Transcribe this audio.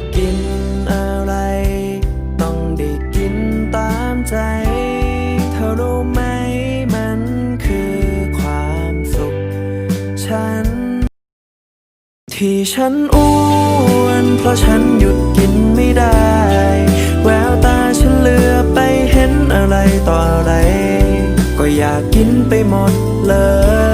ากกินอะไร ต้องได้กินตามใจ เธอรู้ไหมมันคือความสุข ฉัน ที่ฉันอ้วน เพราะฉันหยุดกินไม่ได้ แววตาฉันเลือไปเห็นอะไรต่ออะไร ก็อยากกินไปหมดเลย